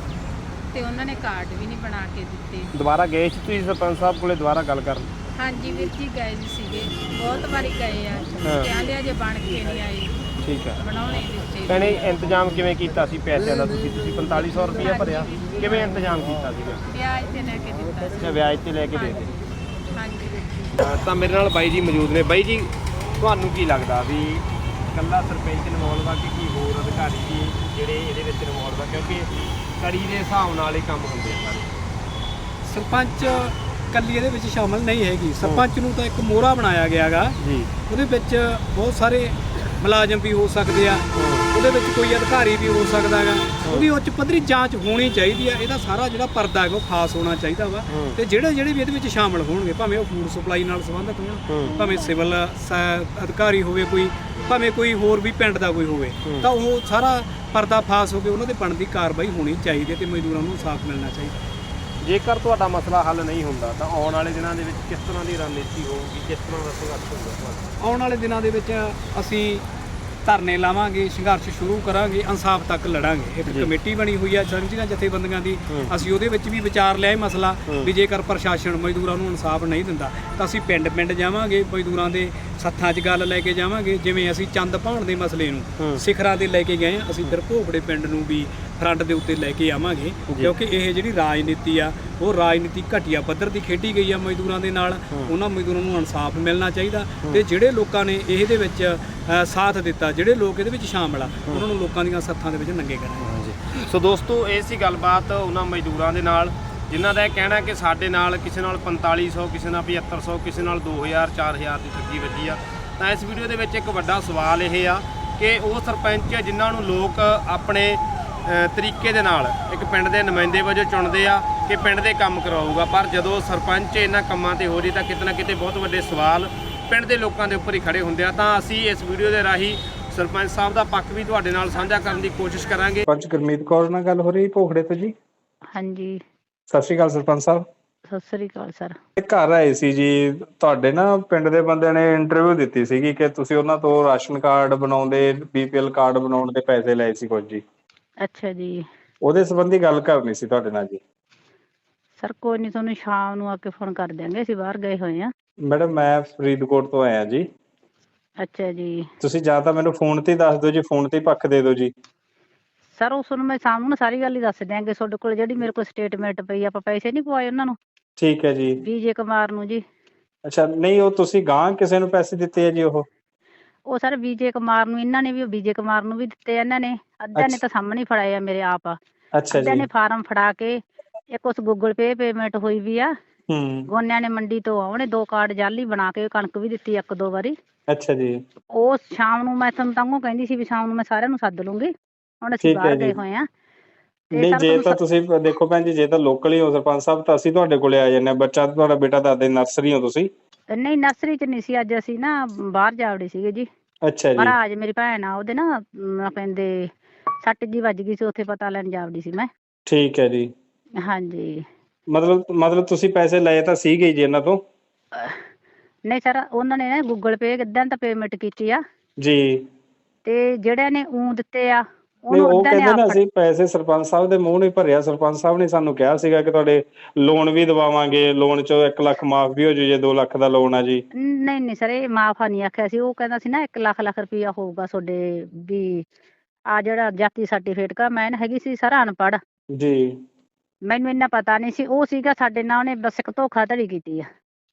ਤੇ ਉਹਨਾਂ ਨੇ ਕਾਰਡ ਵੀ ਨਹੀਂ ਬਣਾ ਕੇ ਦਿੱਤੇ। ਦੁਬਾਰਾ ਗਏ ਸੀ ਤੁਸੀਂ ਸਰਪੰਚ ਸਾਹਿਬ ਕੋਲੇ ਦੁਬਾਰਾ ਗੱਲ ਕਰਨ? ਹਾਂਜੀ ਵੀਰ ਜੀ ਗਏ ਵੀ ਸੀਗੇ। ਬਹੁਤ ਵਾਰੀ ਗਏ ਆ। ਕਹਿੰਦੇ ਅਜੇ ਬਣ ਕੇ ਨਹੀਂ ਆਏ ਠੀਕ ਹੈ। ਬਣਾਉਣੇ ਦਿੱਤੇ। ਭੈਣੇ ਇੰਤਜ਼ਾਮ ਕਿਵੇਂ ਕੀਤਾ ਸੀ ਪੈਸਿਆਂ ਦਾ ਤੁਸੀਂ? ਤੁਸੀਂ 4500 ਰੁਪਇਆ ਭਰਿਆ। ਕਿਵੇਂ ਇੰਤਜ਼ਾਮ ਕੀਤਾ ਸੀਗਾ? ਵਿਆਜ ਤੇ ਲੈ ਕੇ ਦਿੱਤਾ ਸੀ। ਵਿਆਜ ਤੇ ਲੈ ਕੇ ਦੇ ਦਿੱਤੇ। ਜੀ ਤਾਂ ਮੇਰੇ ਨਾਲ ਬਾਈ ਜੀ ਮੌਜੂਦ ਨੇ। ਬਾਈ ਜੀ ਤੁਹਾਨੂੰ ਕੀ ਲੱਗਦਾ ਵੀ ਕੱਲਾ ਸਰਪੰਚ ਇਨਵੋਲਵ ਆ ਕਿ ਕੀ ਹੋਰ ਅਧਿਕਾਰੀ ਵੀ ਜਿਹੜੇ ਇਹਦੇ ਵਿੱਚ ਇਨਵੋਲਵ ਆ? ਕਿਉਂਕਿ ਕੜੀ ਦੇ ਹਿਸਾਬ ਨਾਲ ਹੀ ਕੰਮ ਹੁੰਦੇ ਆ ਸਾਰੇ। ਸਰਪੰਚ ਕੱਲੀ ਇਹਦੇ ਵਿੱਚ ਸ਼ਾਮਲ ਨਹੀਂ ਹੈਗੀ। ਸਰਪੰਚ ਨੂੰ ਤਾਂ ਇੱਕ ਮੋਹਰਾ ਬਣਾਇਆ ਗਿਆਗਾ। ਜੀ। ਉਹਦੇ ਵਿੱਚ ਬਹੁਤ ਸਾਰੇ ਮੁਲਾਜ਼ਮ ਵੀ ਹੋ ਸਕਦੇ ਆ। ਉਹਦੇ ਵਿੱਚ ਕੋਈ ਅਧਿਕਾਰੀ ਵੀ ਹੋ ਸਕਦਾ ਹੈਗਾ ਉਹਦੀ ਉੱਚ ਪੱਧਰੀ ਜਾਂਚ ਹੋਣੀ ਚਾਹੀਦੀ ਆ ਇਹਦਾ ਸਾਰਾ ਜਿਹੜਾ ਪਰਦਾ ਹੈਗਾ ਉਹ ਖਾਸ ਹੋਣਾ ਚਾਹੀਦਾ ਵਾ ਹੂੰ। ਤੇ ਜਿਹੜੇ ਜਿਹੜੇ ਵੀ ਇਹਦੇ ਵਿੱਚ ਸ਼ਾਮਲ ਹੋਣਗੇ ਭਾਵੇਂ ਉਹ ਫੂਡ ਸਪਲਾਈ ਨਾਲ ਸੰਬੰਧਿਤ ਹੋਣ ਹੂੰ। ਭਾਵੇਂ ਸਿਵਲ ਅਧਿਕਾਰੀ ਹੋਵੇ ਕੋਈ ਭਾਵੇਂ ਕੋਈ ਹੋਰ ਵੀ ਪਿੰਡ ਦਾ ਕੋਈ ਹੋਵੇ ਹੂੰ। ਤਾਂ ਉਹ ਸਾਰਾ ਪਰਦਾ ਫਾਸ ਹੋ ਕੇ ਉਹਨਾਂ ਦੇ ਬਣਦੀ ਕਾਰਵਾਈ ਹੋਣੀ ਚਾਹੀਦੀ ਹੈ ਤੇ ਮਜ਼ਦੂਰਾਂ ਨੂੰ ਇਨਸਾਫ ਮਿਲਣਾ ਚਾਹੀਦਾ ਜੇਕਰ ਤੁਹਾਡਾ ਮਸਲਾ ਹੱਲ ਨਹੀਂ ਹੁੰਦਾ ਤਾਂ ਆਉਣ ਵਾਲੇ ਦਿਨਾਂ ਦੇ ਵਿੱਚ ਕਿਸ ਤਰ੍ਹਾਂ ਦੀ ਰਣਨੀਤੀ ਹੋਊਗੀ ਕਿਸ ਤਰ੍ਹਾਂ ਦਾ ਸੰਘਰਸ਼ ਹੋਊਗਾ ਆਉਣ ਵਾਲੇ ਦਿਨਾਂ ਦੇ ਵਿੱਚ ਅਸੀਂ ਧਰਨੇ ਲਾਵਾਂਗੇ ਸੰਘਰਸ਼ ਸ਼ੁਰੂ ਕਰਾਂਗੇ ਇਨਸਾਫ ਤੱਕ ਲੜਾਂਗੇ। ਇੱਕ ਕਮੇਟੀ ਬਣੀ ਹੋਈ ਹੈ ਸਾਂਝੀਆਂ ਜਥੇਬੰਦੀਆਂ ਦੀ ਅਸੀਂ ਉਹਦੇ ਵਿੱਚ ਵੀ ਵਿਚਾਰ ਲਿਆ ਇਹ ਮਸਲਾ ਵੀ ਜੇਕਰ ਪ੍ਰਸ਼ਾਸਨ ਮਜ਼ਦੂਰਾਂ ਨੂੰ ਇਨਸਾਫ ਨਹੀਂ ਦਿੰਦਾ ਤਾਂ ਅਸੀਂ ਪਿੰਡ-ਪਿੰਡ ਜਾਵਾਂਗੇ ਮਜ਼ਦੂਰਾਂ ਦੇ ਸੱਥਾਂ 'ਚ ਗੱਲ ਲੈ ਕੇ ਜਾਵਾਂਗੇ ਜਿਵੇਂ ਅਸੀਂ ਚੰਦ ਪਾਉਣ ਦੇ ਮਸਲੇ ਨੂੰ ਸਿਖਰਾਂ ਤੇ ਲੈ ਕੇ ਗਏ ਹਾਂ, ਅਸੀਂ ਫਿਰ ਭੋਗੜੇ ਪਿੰਡ ਨੂੰ ਵੀ ਫਰੰਟ ਦੇ ਉੱਤੇ ਲੈ ਕੇ ਆਵਾਂਗੇ ਕਿਉਂਕਿ ਇਹ ਜਿਹੜੀ ਰਾਜਨੀਤੀ ਆ ਉਹ ਰਾਜਨੀਤੀ ਘਟੀਆ ਪੱਧਰ ਦੀ ਖੇਡੀ ਗਈ ਆ ਮਜ਼ਦੂਰਾਂ ਦੇ ਨਾਲ। ਉਹਨਾਂ ਮਜ਼ਦੂਰਾਂ ਨੂੰ ਇਨਸਾਫ ਮਿਲਣਾ ਚਾਹੀਦਾ ਤੇ ਜਿਹੜੇ ਲੋਕਾਂ ਨੇ ਇਹਦੇ ਵਿੱਚ ਅ, ਸਾਥ ਦਿੱਤਾ ਜਿਹੜੇ ਲੋਕ ਇਹਦੇ ਵਿੱਚ ਸ਼ਾਮਲ ਆ ਉਹਨਾਂ ਨੂੰ ਲੋਕਾਂ ਦੀਆਂ ਸੱਥਾਂ ਦੇ ਵਿੱਚ ਨੰਗੇ ਕਰਨਾ। ਸੋ ਦੋਸਤੋ ਇਹ ਸੀ ਗੱਲਬਾਤ ਉਹਨਾਂ ਮਜ਼ਦੂਰਾਂ ਦੇ ਨਾਲ। ਜਿਨ੍ਹਾਂ ਦਾ ਇਹ ਕਹਿਣਾ ਕਿ ਸਾਡੇ ਨਾਲ ਕਿਸੇ ਨਾਲ 4500 ਕਿਸੇ ਨਾਲ 7500 ਕਿਸੇ ਨਾਲ 2000 4000 ਦੀ ਠੱਗੀ ਵੱਜੀ ਆ। ਤਾਂ ਇਸ ਵੀਡੀਓ ਦੇ ਵਿੱਚ ਇੱਕ ਵੱਡਾ ਸਵਾਲ ਇਹ ਆ ਕਿ ਉਹ ਸਰਪੰਚ ਜਿਨ੍ਹਾਂ ਨੂੰ ਲੋਕ ਆਪਣੇ ਤਰੀਕੇ ਦੇ ਨਾਲ ਇੱਕ ਪਿੰਡ ਦੇ ਨੁਮਾਇੰਦੇ ਵਜੋਂ ਚੁਣਦੇ ਆ ਕਿ ਪਿੰਡ ਦੇ ਕੰਮ ਕਰਾਊਗਾ ਪਰ ਜਦੋਂ ਸਰਪੰਚ ਇਹਨਾਂ ਕੰਮਾਂ ਤੇ ਹੋ ਜੇ ਤਾਂ ਕਿਤੇ ਨਾ ਕਿਤੇ ਬਹੁਤ ਵੱਡੇ ਸਵਾਲ ਪਿੰਡ ਦੇ ਲੋਕਾਂ ਦੇ ਉੱਪਰ ਹੀ ਖੜੇ ਹੁੰਦੇ ਆ। ਤਾਂ ਅਸੀਂ ਇਸ ਵੀਡੀਓ ਦੇ ਰਾਹੀਂ ਸਰਪੰਚ ਸਾਹਿਬ ਦਾ ਪੱਖ ਵੀ ਤੁਹਾਡੇ ਨਾਲ ਸਾਂਝਾ ਕਰਨ ਦੀ ਕੋਸ਼ਿਸ਼ ਕਰਾਂਗੇ। ਪੰਚ ਗੁਰਮੀਤ ਕੌਰ ਨਾਲ ਗੱਲ ਹੋ ਰਹੀ ਭੋਖੜੇ ਤੋਂ ਜੀ? ਹਾਂਜੀ। ਸਤਿ ਸ਼੍ਰੀ ਅਕਾਲ ਸਰਪੰਚ ਸਾਹਿਬ। ਸਤਿ ਸ੍ਰੀ ਅਕਾਲ ਸਰ। ਘਰ ਆਏ ਸੀ ਜੀ ਤੁਹਾਡੇ ਨਾ ਪਿੰਡ ਦੇ ਬੰਦੇ ਨੇ ਇੰਟਰਵਿਊ ਦਿੱਤੀ ਸੀਗੀ ਕਿ ਤੁਸੀਂ ਉਹਨਾਂ ਤੋਂ ਰਾਸ਼ਨ ਕਾਰਡ ਬਣਾਉਂਦੇ ਬੀਪੀਐਲ ਕਾਰਡ ਬਣਾਉਣ ਦੇ ਪੈਸੇ ਲਏ ਸੀ ਕੁਝ ਜੀ। ਅੱਛਾ ਜੀ। ਉਹਦੇ ਸੰਬੰਧੀ ਗੱਲ ਕਰਨੀ ਸੀ ਤੁਹਾਡੇ ਨਾਲ ਜੀ। ਸਰ ਕੋਈ ਨਹੀਂ ਤੁਹਾਨੂੰ ਸ਼ਾਮ ਨੂੰ ਆ ਕੇ ਫੋਨ ਕਰ ਦਿਆਂਗੇ ਅਸੀਂ ਬਾਹਰ ਗਏ ਹੋਏ ਆ ਮੈਡਮ ਮੈਂ ਫਰੀਦਕੋਟ ਤੋਂ ਆਇਆ ਜੀ। ਅੱਛਾ ਜੀ। ਤੁਸੀਂ ਜਾਂ ਤਾਂ ਮੈਨੂੰ ਫੋਨ ਤੇ ਹੀ ਦੱਸ ਦਿਓ ਜੀ ਫੋਨ ਤੇ ਹੀ ਪੱਖ ਦੇ ਦਿਓ ਜੀ। ਸਰ ਉਸ ਨੂੰ ਮੈਂ ਸ਼ਾਮ ਨੂੰ ਸਾਰੀ ਗੱਲ ਹੀ ਦੱਸ ਦਿਆਂਗੇ ਤੁਹਾਡੇ ਕੋਲ ਜਿਹੜੀ ਮੇਰੇ ਕੋਲ ਸਟੇਟਮੈਂਟ ਪਈ ਆ, ਆਪਾਂ ਪੈਸੇ ਨਹੀਂ ਪਵਾਏ ਉਹਨਾਂ ਨੂੰ? ਠੀਕ ਹੈ ਜੀ। ਵਿਜੇ ਕੁਮਾਰ ਨੂੰ ਜੀ। ਅੱਛਾ ਨਹੀਂ ਉਹ ਤੁਸੀਂ ਗਾਂ ਕਿਸੇ ਨੂੰ ਪੈਸੇ ਦਿੱਤੇ ਆ ਜੀ ਉਹ? ਉਹ ਸਰ ਵਿਜੇ ਕੁਮਾਰ ਨੂੰ ਇਹਨਾਂ ਨੇ ਵੀ ਵਿਜੇ ਕੁਮਾਰ ਨੂੰ ਵੀ ਦਿੱਤੇ ਆ ਇਹਨਾਂ ਨੇ। ਅੱਧਿਆਂ ਨੇ। ਤਾਂ ਸਾਹਮਣੇ ਫੜਾਏ ਆ ਮੇਰੇ ਆਪ। ਅੱਛਾ ਅੱਧਿਆਂ ਜੀ। ਨੇ ਫਾਰਮ ਫੜਾ ਕੇ ਇੱਕ ਉਸ ਗੂਗਲ ਪੇ ਪੇਮੈਂਟ ਹੋਈ ਵੀ ਆ। ਹੂੰ। ਗੋਨਿਆਂ ਨੇ ਮੰਡੀ ਤੋਂ ਆਉਣੇ ਦੋ ਕਾਰਡ ਜਾਲੀ ਬਣਾ ਕੇ ਕਣਕ ਵੀ ਦਿੱਤੀ ਇੱਕ ਦੋ ਵਾਰੀ। ਅੱਛਾ ਜੀ। ਉਹ ਸ਼ਾਮ ਨੂੰ ਮੈਂ ਤੁਹਾਨੂੰ ਤਾਂਗੋ ਕਹਿੰਦੀ ਸੀ ਵੀ ਸ਼ਾਮ ਨੂੰ ਮੈਂ ਸਾਰਿਆਂ ਨੂੰ ਸੱਦ ਲੂੰਗੀ। ਹੁਣ ਅਸੀਂ ਠੀਕ ਹੈ ਬਾਹਰ ਜੀ। ਗਏ ਹੋਏ ਆ ਤੇ ਨਹੀਂ ਜੇ ਤਾਂ ਤੁਸੀਂ ਦੇਖੋ ਭੈਣ ਜੀ ਜੇ ਤਾਂ ਲੋਕਲ ਹੀ ਹੋ ਸਰਪੰਚ ਸਾਹਿਬ ਤਾਂ ਅਸੀਂ ਤੁਹਾਡੇ ਕੋਲੇ ਆ ਜਾਂਦੇ ਹਾਂ। ਬੱਚਾ ਤੁਹਾਡਾ ਬੇਟਾ ਦਾਦੇ ਨਰਸਰੀ ਹੋ ਤੁਸੀਂ। ਨਹੀਂ ਨਰਸਰੀ ਚ ਨਹੀਂ ਸੀ। ਅੱਜ ਅਸੀਂ ਨਾ ਬਾਹਰ ਜਾਵੜੇ ਸੀਗੇ ਜੀ। ਅੱਛਾ ਜੀ। ਮਹਾਰਾਜ ਮੇਰੀ ਭੈਣ ਆ ਉਹਦੇ ਨਾ ਅਮ, ਕਹਿੰਦੇ ਸੱਟ ਜੀ ਵੱਜ ਗਈ ਸੀ ਉੱਥੇ ਪਤਾ ਲੈਣ ਜਾਵੜੀ ਸੀ ਮੈਂ। ਠੀਕ ਹੈ ਜੀ। ਹਾਂਜੀ। ਮਤਲਬ ਮਤਲਬ ਤੁਸੀਂ ਪੈਸੇ ਲਏ ਤਾਂ ਸੀਗੇ ਹੀ ਜੀ ਇਹਨਾਂ ਤੋਂ? ਨਹੀਂ ਸਰ ਉਹਨਾਂ ਨੇ ਨਾ ਗੂਗਲ ਪੇ ਕਿਦਾਂ ਤਾਂ ਪੇਮੈਂਟ ਕੀਤੀ ਆ। ਜੀ। ਤੇ ਜਿਹੜਿਆਂ ਨੇ ਊਂ ਦਿੱਤੇ ਆ ਨਹੀਂ ਉਹ ਕਹਿੰਦੇ ਨਾ ਅਸੀਂ ਪੈਸੇ ਸਰਪੰਚ ਸਾਹਿਬ ਦੇ ਮੂੰਹ ਨਹੀਂ ਭਰਿਆ ਸਰਪੰਚ ਸਾਹਿਬ ਨੇ ਸਾਨੂੰ ਕਿਹਾ ਸੀਗਾ ਕਿ ਤੁਹਾਡੇ ਲੋਨ ਵੀ ਦਵਾਵਾਂਗੇ ਲੋਨ ਚੋਂ 1 ਲੱਖ ਮਾਫ ਵੀ ਹੋ ਜੂ ਜੇ 2 ਲੱਖ ਦਾ ਲੋਨ ਆ ਜੀ। ਨਹੀਂ ਨਹੀਂ ਸਰ ਇਹ ਮਾਫਾ ਨਹੀਂ ਆਖਿਆ ਸੀ ਉਹ ਕਹਿੰਦਾ ਸੀ ਨਾ 1 ਲੱਖ ਲੱਖ ਰੁਪਈਆ ਹੋਊਗਾ ਤੁਹਾਡੇ ਵੀ ਆ ਜਿਹੜਾ ਜਾਤੀ ਸਰਟੀਫਿਕੇਟ ਕਾ ਮੈਂ ਹੈਗੀ ਸੀ ਸਰ ਅਨਪੜ੍ਹ। ਜੀ। ਮੈਨੂੰ ਇੰਨਾ ਪਤਾ ਨਹੀਂ ਸੀ ਉਹ ਸੀਗਾ ਸਾਡੇ ਨਾਲ ਉਹਨੇ ਬਸ ਇੱਕ ਧੋਖਾਧੜੀ ਕੀਤੀ ਆ।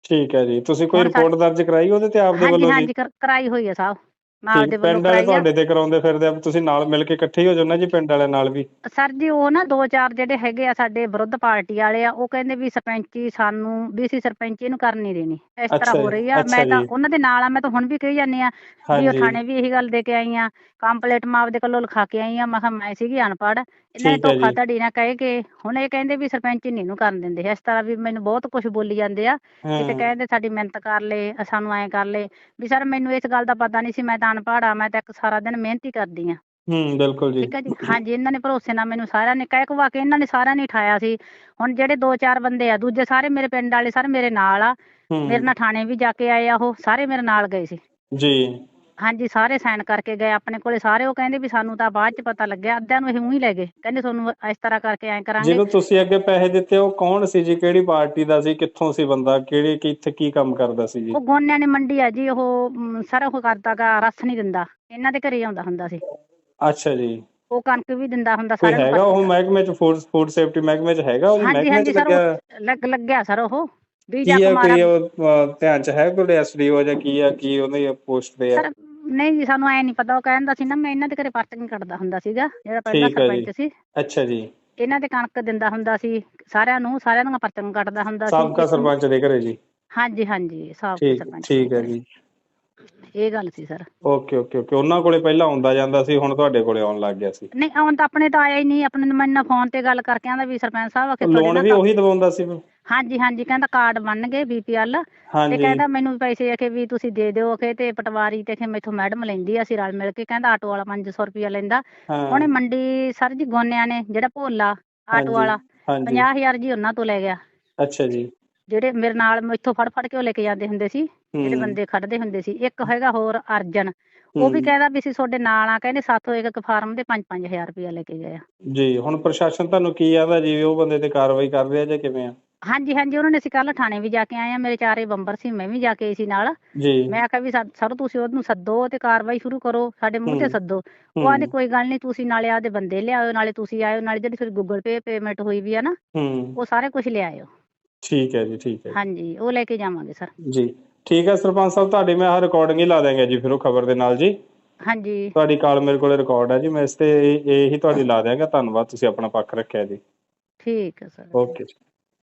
ਠੀਕ ਹੈ ਜੀ ਤੁਸੀਂ ਕੋਈ ਰਿਪੋਰਟ ਦਰਜ ਕਰਾਈ ਉਹਦੇ ਤੇ ਆਪਦੇ ਹਾਂਜੀ ਵੱਲੋਂ ਜੀ? ਹਾਂਜੀ ਕਰ- ਕਰਾਈ ਹੋਈ ਆ ਸਾਹਿਬ। ਨਾਲ ਦੇ ਵੱਲੋਂ ਪਿੰਡ ਵਾਲੇ ਕਰਾਈ ਆ। ਤੁਹਾਡੇ ਤੇ ਕਰਾਉਂਦੇ ਫਿਰਦੇ ਆ ਤੁਸੀਂ ਨਾਲ ਮਿਲ ਕੇ ਇਕੱਠੇ ਹੀ ਹੋ ਜਾਓ ਨਾ ਜੀ ਪਿੰਡ ਵਾਲਿਆਂ ਨਾਲ ਵੀ? ਸਰ ਜੀ ਉਹ ਨਾ ਦੋ ਚਾਰ ਜਿਹੜੇ ਹੈਗੇ ਆ ਸਾਡੇ ਵਿਰੁੱਧ ਪਾਰਟੀ ਵਾਲੇ ਆ ਉਹ ਕਹਿੰਦੇ ਵੀ ਸਰਪੰਚੀ ਸਾਨੂੰ ਵੀ ਅਸੀਂ ਸਰਪੰਚੀ ਨੂੰ ਕਰਨ ਨਹੀਂ ਦੇਣੀ। ਇਸ ਅੱਛਾ ਤਰ੍ਹਾਂ ਹੋ ਜੀ, ਰਹੀ ਆ। ਅੱਛਾ ਮੈਂ ਤਾਂ ਜੀ। ਉਹਨਾਂ ਦੇ ਨਾਲ ਆ ਮੈਂ ਤਾਂ ਹੁਣ ਵੀ ਕਹੀ ਜਾਂਦੀ ਆ ਵੀ ਉਹ ਹਾਂਜੀ। ਥਾਣੇ ਵੀ ਇਹੀ ਗੱਲ ਦੇ ਕੇ ਆਈ ਆ ਕੰਪਲੀਟ ਮੈਂ ਆਪਦੇ ਕੋਲੋਂ ਲਿਖਾ ਕੇ ਆਈ ਆ ਮੈਂ ਕਿਹਾ ਮੈਂ ਸੀਗੀ ਅਨਪੜ੍ਹ ਇਹਨਾਂ ਨੇ ਠੀਕ ਹੈ ਜੀ। ਧੋਖਾਧੜੀ ਨਾ ਕਹਿ ਕੇ ਹੁਣ ਇਹ ਕਹਿੰਦੇ ਵੀ ਸਰਪੰਚੀ ਨਹੀਂ ਨੂੰ ਕਰਨ ਦਿੰਦੇ। ਇਸ ਤਰ੍ਹਾਂ ਵੀ ਮੈਨੂੰ ਬਹੁਤ ਕੁਝ ਬੋਲੀ ਜਾਂਦੇ ਆ। ਕਿਤੇ ਹੂੰ। ਕਹਿੰਦੇ ਸਾਡੀ ਮਿਹਨਤ ਕਰ ਲੈ ਸਾਨੂੰ ਐਂ ਕਰ ਲੈ ਵੀ ਸਰ ਮੈਨੂੰ ਇਸ ਗੱਲ ਦਾ ਪਤਾ ਨਹੀਂ ਸੀ ਮੈਂ ਤਾਂ ਅਨਪੜ੍ਹ ਆ ਮੈਂ ਤਾਂ ਇੱਕ ਸਾਰਾ ਦਿਨ ਮਿਹਨਤ ਹੀ ਕਰਦੀ ਆ। ਹੂੰ ਬਿਲਕੁਲ ਜੀ। ਠੀਕ ਹੈ ਜੀ? ਹਾਂਜੀ ਇਹਨਾਂ ਨੇ ਭਰੋਸੇ ਨਾਲ ਮੈਨੂੰ ਸਾਰਿਆਂ ਨੇ ਕਹਿ ਕਵਾ ਕੇ ਇਹਨਾਂ ਨੇ ਸਾਰਿਆਂ ਨੇ ਉਠਾਇਆ ਸੀ। ਹੁਣ ਜਿਹੜੇ ਦੋ ਚਾਰ ਬੰਦੇ ਆ ਦੂਜੇ ਸਾਰੇ ਮੇਰੇ ਪਿੰਡ ਵਾਲੇ ਸਰ ਮੇਰੇ ਨਾਲ ਆ। ਮੇਰੇ ਨਾਲ ਥਾਣੇ ਵੀ ਜਾ ਕੇ ਆਏ ਆ ਉਹ ਸਾਰੇ ਮੇਰੇ ਨਾਲ ਗਏ ਸੀ। ਜੀ। ਹਾਂਜੀ ਸਾਰੇ ਸਾਈਨ ਕਰਕੇ ਗਏ ਆਪਣੇ ਕੋਲੇ ਸਾਰੇ ਉਹ ਕਹਿੰਦੇ ਵੀ ਸਾਨੂੰ ਤਾਂ ਬਾਅਦ ਚ ਪਤਾ ਲੱਗਿਆ ਅੱਧਿਆਂ ਨੂੰ ਇਹ ਊਂ ਹੀ ਲੈ ਗਏ ਕਹਿੰਦੇ ਤੁਹਾਨੂੰ ਇਸ ਤਰ੍ਹਾਂ ਕਰਕੇ ਐਂ ਕਰਾਂਗੇ। ਜਿਹਨੂੰ ਤੁਸੀਂ ਅੱਗੇ ਪੈਸੇ ਦਿੱਤੇ ਉਹ ਕੌਣ ਸੀ ਜੀ? ਕਿਹੜੀ ਪਾਰਟੀ ਦਾ ਸੀ? ਕਿੱਥੋਂ ਸੀ ਬੰਦਾ? ਕਿਹੜੇ ਕਿੱਥੇ ਕੀ ਕੰਮ ਕਰਦਾ ਸੀ ਜੀ? ਉਹ ਗੋਨਿਆਂ ਨੇ ਮੰਡੀ ਆ ਜੀ ਉਹ ਮ, ਸਾਰਾ ਉਹ ਕਰਦਾਗਾ ਰਸ ਨਹੀਂ ਦਿੰਦਾ। ਇਹਨਾਂ ਦੇ ਘਰੇ ਆਉਂਦਾ ਹੁੰਦਾ ਸੀ। ਅੱਛਾ ਜੀ। ਉਹ ਕਣਕ ਵੀ ਦਿੰਦਾ ਹੁੰਦਾ ਕੋਈ ਸਾਰਿਆਂ ਨੂੰ ਹੈਗਾ ਉਹ। ਮਹਿਕਮੇ ਚ ਫੂਡ ਫੂਡ ਸੇਫਟੀ ਮਹਿਕਮੇ ਚ ਹੈਗਾ ਉਹ? ਹਾਂਜੀ ਮਹਿਕਮੇ ਹਾਂਜੀ ਚ ਸਰ ਲੱਗਿਆ? ਉਹ ਲੱਗ ਲੱਗਿਆ ਸਰ ਉਹ। ਬੀਜਾ ਕੀ ਹੈ ਕੋਈ ਉਹ ਧਿਆਨ ਚ ਹੈ ਕੋਈ ਐਸਡੀਓ ਜਾਂ ਕੀ ਆ ਕੀ ਉਹਦੀ ਪੋਸਟ ਤੇ ਆ? ਨਹੀਂ ਜੀ ਸਾਨੂੰ ਐ ਨਹੀਂ ਪਤਾ ਉਹ ਕਹਿੰਦਾ ਸੀ ਨਾ ਮੈਂ ਇਹਨਾਂ ਦੇ ਘਰੇ ਨਹੀਂ ਕੱਢਦਾ ਹੁੰਦਾ ਸੀਗਾ ਜਿਹੜਾ ਪਹਿਲਾਂ। ਸਰਪੰਚ ਸੀ। ਅੱਛਾ ਜੀ। ਇਹਨਾਂ ਦੇ ਕਣਕ ਦਿੰਦਾ ਹੁੰਦਾ ਸੀ ਸਾਰਿਆਂ ਨੂੰ ਸਾਰਿਆਂ ਨੂੰ ਪਰਚੀਆਂ ਕੱਢਦਾ ਹੁੰਦਾ ਸੀ। ਸਾਬਕਾ ਸਰਪੰਚ ਦੇ ਘਰੇ ਜੀ? ਹਾਂਜੀ ਹਾਂਜੀ ਸਾਬਕਾ ਸਰਪੰਚ ਠੀਕ ਹੈ ਜੀ। ਇਹ ਗੱਲ ਸੀ ਸਰ। Okay okay okay. ਉਹਨਾਂ ਕੋਲੇ ਪਹਿਲਾਂ ਆਉਂਦਾ ਜਾਂਦਾ ਸੀ ਹੁਣ ਤੁਹਾਡੇ ਕੋਲੇ ਆਉਣ ਲੱਗ ਗਿਆ ਸੀ। ਨਹੀਂ ਆਉਣ ਤਾਂ ਆਪਣੇ ਤਾਂ ਆਇਆ ਹੀ ਨਹੀਂ ਆਪਣੇ ਮੈਨੂੰ ਫੋਨ ਤੇ ਗੱਲ ਕਰਕੇ ਆਂਦਾ ਵੀ ਸਰਪੰਚ ਸਾਹਿਬ ਆਖੇ ਤੁਹਾਡੇ ਲੋਨ ਵੀ ਉਹੀ ਦਵਾਉਂਦਾ ਸੀ। ਹਾਂਜੀ ਹਾਂਜੀ ਕਹਿੰਦਾ ਕਾਰਡ ਬਣ ਗਏ ਬੀਪੀਐਲ ਤੇ ਹਾਂਜੀ। ਕਹਿੰਦਾ ਮੈਨੂੰ ਪੈਸੇ ਆਖੇ ਵੀ ਤੁਸੀਂ ਦੇ ਦਿਓ ਆਖੇ ਤੇ ਪਟਵਾਰੀ ਤੇ ਆਖੇ ਮੈਥੋਂ ਮੈਡਮ ਲੈਂਦੀ ਆ ਅਸੀਂ ਰਲ ਮਿਲ ਕੇ ਕਹਿੰਦਾ ਆਟੋ ਵਾਲਾ 500 ਰੁਪਇਆ ਲੈਂਦਾ। ਹਾਂ। ਉਹਨੇ ਮੰਡੀ ਸਰ ਜੀ ਗੋਨਿਆਂ ਨੇ ਜਿਹੜਾ ਭੋਲਾ ਹਾਂਜੀ। ਆਟੋ ਵਾਲਾ ਹਾਂਜੀ। 50000 ਜੀ ਉਹਨਾਂ ਤੋਂ ਲੈ ਗਿਆ। ਅੱਛਾ ਜੀ। ਜਿਹੜੇ ਮੇਰੇ ਨਾਲ ਇੱਥੋਂ ਫੜ ਫੜ ਕੇ ਉਹ ਲੈ ਕੇ ਜਾਂਦੇ ਹੁੰਦੇ ਸੀ ਜਿਹੜੇ ਹੂੰ। ਬੰਦੇ ਖੜਦੇ ਹੁੰਦੇ ਸੀ। ਇੱਕ ਹੈਗਾ ਹੋਰ ਅਰਜਨ ਉਹ ਵੀ ਹੂੰ। ਕਹਿੰਦਾ ਵੀ ਅਸੀਂ ਤੁਹਾਡੇ ਨਾਲ ਆ ਕਹਿੰਦੇ ਸਾਥੋਂ ਇੱਕ ਇੱਕ ਫਾਰਮ ਦੇ 5-5000 ਰੁਪਇਆ ਲੈ ਕੇ ਗਏ ਆ। ਜੀ ਹੁਣ ਪ੍ਰਸ਼ਾਸਨ ਤੁਹਾਨੂੰ ਕੀ ਆਦਾ ਜੀ ਉਹ ਬੰਦੇ ਤੇ ਕਾਰਵਾਈ ਕਰ ਰਿਹਾ ਜਾਂ ਕਿਵੇਂ ਆ? ਹਾਂਜੀ ਹਾਂਜੀ ਉਹਨਾਂ ਨੇ ਅਸੀਂ ਕੱਲ ਥਾਣੇ ਵੀ ਜਾ ਕੇ ਆਏ ਆ ਮੇਰੇ ਚਾਰੇ ਬੰਬਰ ਸੀ ਮੈਂ ਵੀ ਜਾ ਕੇ ਆਈ ਸੀ ਨਾਲ। ਜੀ। ਮੈਂ ਆਖਿਆ ਵੀ ਸਾ- ਸਰ ਤੁਸੀਂ ਉਹਨੂੰ ਸੱਦੋ ਤੇ ਕਾਰਵਾਈ ਸ਼ੁਰੂ ਕਰੋ ਸਾਡੇ ਮੂੰਹ ਤੇ ਹੂੰ। ਸੱਦੋ। ਉਹ। ਆਂਦੇ ਕੋਈ ਗੱਲ ਨਹੀਂ ਤੁਸੀਂ ਨਾਲੇ ਆਦੇ ਬੰਦੇ ਲਿਆਇਓ ਨਾਲੇ ਤੁਸੀਂ ਆਇਓ ਨਾਲੇ ਜਿਹੜੀ ਤੁਹਾਡੀ ਗੂਗਲ ਪੇ ਪੇਮੈਂਟ ਹੋਈ ਵੀ ਆ ਨਾ ਹੂੰ। ਉਹ ਸਾਰੇ ਕੁਝ ਲਿਆਇਓ ਠੀਕ ਹੈ ਜੀ ਠੀਕ ਹੈ। ਹਾਂਜੀ ਉਹ ਲੈ ਕੇ ਜਾਵਾਂਗੇ ਸਰ। ਜੀ। ਠੀਕ ਹੈ ਸਰਪੰਚ ਸਾਹਿਬ ਤੁਹਾਡੀ ਮੈਂ ਆਹ ਰਿਕਾਰਡਿੰਗ ਹੀ ਲਾ ਦਾਂਗਾ ਜੀ ਫਿਰ ਉਹ ਖਬਰ ਦੇ ਨਾਲ ਜੀ। ਹਾਂਜੀ। ਤੁਹਾਡੀ ਕਾਲ ਮੇਰੇ ਕੋਲੇ ਰਿਕਾਰਡ ਹੈ ਜੀ ਮੈਂ ਇਸ ਤੇ ਇਹ ਇਹ ਹੀ ਤੁਹਾਡੀ ਲਾ ਦਿਆਂਗਾ। ਧੰਨਵਾਦ ਤੁਸੀਂ ਆਪਣਾ ਪੱਖ ਰੱਖਿਆ ਜੀ। ਠੀਕ ਹੈ ਸਰ। ਓਕੇ ਜੀ।